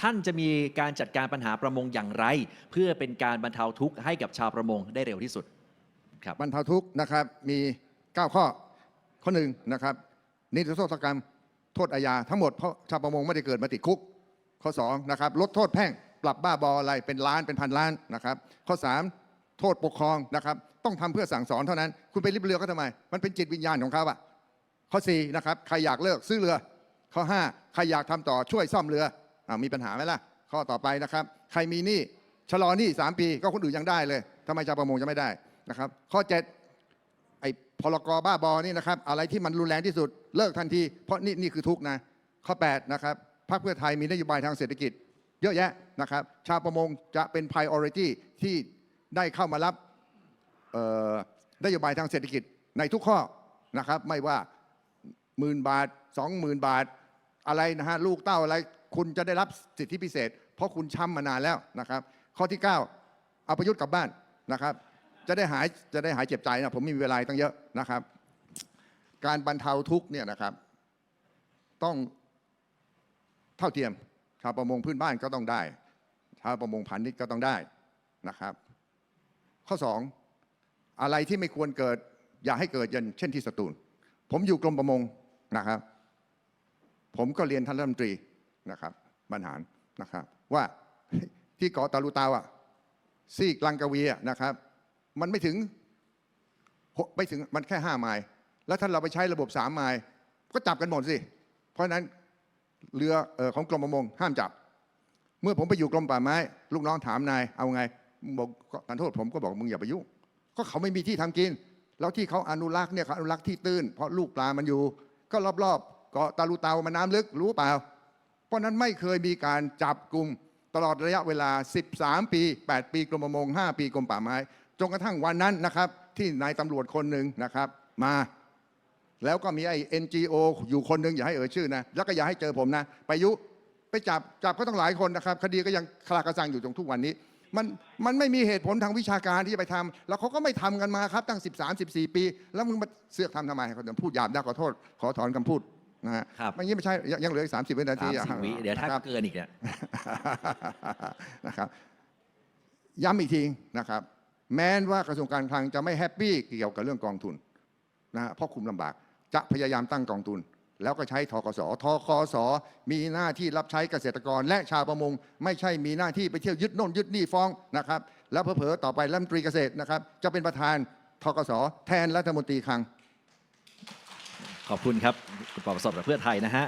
ท่านจะมีการจัดการปัญหาประมงอย่างไร เพื่อเป็นการบรรเทาทุกข์ให้กับชาวประมงได้เร็วที่สุดครับบรรเทาทุกข์นะครับมี 9 ข้อข้อหนึ่งนะครับนิรโทษกรรมโทษอาญาทั้งหมดเพราะชาวประมงไม่ได้เกิดมาติดคุก ข้อ2นะครับลดโทษแพ่งปรับบ้าบออะไรเป็นล้านเป็นพันล้านนะครับ ข้อ 3 โทษปกครองนะครับ ต้องทำเพื่อสั่งสอนเท่านั้น คุณไปริบเรือก็ทำไม มันเป็นจิตวิญญาณของเขาอะข้อ4นะครับใครอยากเลิกซื้อเรือ ข้อ 5 ใครอยากทำต่อช่วยซ่อมเรือ มีปัญหาไหมล่ะ ข้อต่อไปนะครับ ใครมีหนี้ชะลอหนี้3ปี ก็คนอื่นยังได้เลยทำไมชาวประมงจะไม่ได้นะครับ ข้อ7ไอ้พลกรบ้าบอนี่นะครับ อะไรที่มันรุนแรงที่สุดเลิกทันที เพราะนี่นี่คือทุกนะ ข้อ8นะครับพรรคเพื่อไทยมีนโยบายทางเศรษฐกิจ เยอะแยะนะครับ ชาวประมงจะเป็น priority ที่ได้เข้ามารับนโยบายทางเศรษฐกิจในทุกข้อนะครับ ไม่ว่าหมื่นบาทสองหมื่นบาท อะไรนะฮะลูกเต้าอะไร คุณจะได้รับสิทธิพิเศษ เพราะคุณช้ำมานานแล้วนะครับ ข้อที่ 9 เอาประยุทธ์กลับบ้านนะครับ จะได้หายจะได้หายเจ็บใจนะผมมีเวลาตั้งเยอะนะครับ การบรรเทาทุกข์เนี่ยนะครับ ต้องเท่าเทียมชาวประมงพื้นบ้านก็ต้องได้ชาวประมงพาณิชย์ก็ต้องได้นะครับ ข้อ 2 อะไรที่ไม่ควรเกิด อย่าให้เกิดย่างเช่นที่สตูล ผมอยู่กรมประมงนะครับ ผมก็เรียนท่านรัฐมนตรี นะครับบรรหารนะครับว่าที่เกาะตาลูตาวอะซีกลังกาวีอะนะครับ มันไม่ถึงไม่ถึงมันแค่ห้าไมล์แล้วถ้าเราไปใช้ระบบสามไมล์ก็จับกันหมดสิ เพราะนั้นเรือออของกรมประมงห้ามจับ เมื่อผมไปอยู่กรมป่าไม้ ลูกน้องถามนายเอาไงบอกก็ขอโทษผมก็บอกมึงอย่าไปยุ่งก็เขาไม่มีที่ทำกิน แล้วที่เขาอนุรักษ์เนี่ยเขาอนุรักษ์ที่ตื้น เพราะลูกปลามันอยู่ ก็รอบๆเกาะตาลูเตามันน้ำลึกรู้เปล่า ราะนั้นไม่เคยมีการจับกลุ่มตลอดระยะเวลา 13 ปี 8 ปีกรมประมง 5 ปีกรมป่าไม้ จนกระทั่งวันนั้นนะครับ ที่นายตำรวจคนหนึ่งนะครับ มา แล้วก็มีไอ้ NGO อยู่คนหนึ่งอย่าให้เอ่ยชื่อนะ แล้วก็อย่าให้เจอผมนะ ไปยุ ไปจับ จับก็ต้องหลายคนนะครับ คดีก็ยังคลากระซังอยู่จนทุกวันนี้ มัน มันไม่มีเหตุผลทางวิชาการที่จะไปทำแล้วเขาก็ไม่ทำกันมาครับตั้ง 13 14 ปี แล้วมึงมาเสือกทำทำไมเขาจะพูดหยาบได้ขอโทษ ขอถอนคำพูด นะฮะครับ ไม่งี้ไม่ใช่ยังยังเหลืออีก30วินาทีสามอะสิบวิเดี๋ยวถ้านะครับเกินอีกเนี่ย นะครับ ย้ำอีกทีนะครับ แม้ว่ากระทรวงการคลังจะไม่แฮปปี้เกี่ยวกับเรื่องกองทุนนะฮะเพราะคุมลำบาก จะพยายามตั้งกองทุน แล้วก็ใช้ทกสทกสมีหน้าที่รับใช้เกษตรกร และชาวประมง ไม่ใช่มีหน้าที่ไปเที่ยวยึดโน่นยึดนี่ฟ้องนะครับ แล้วเผลอๆต่อไปรัฐมนตรีเกษตรนะครับ จะเป็นประธานทกสแทนรัฐมนตรีคลัง ขอบคุณครับคุณปอประสบจากเพื่อไทยนะฮะ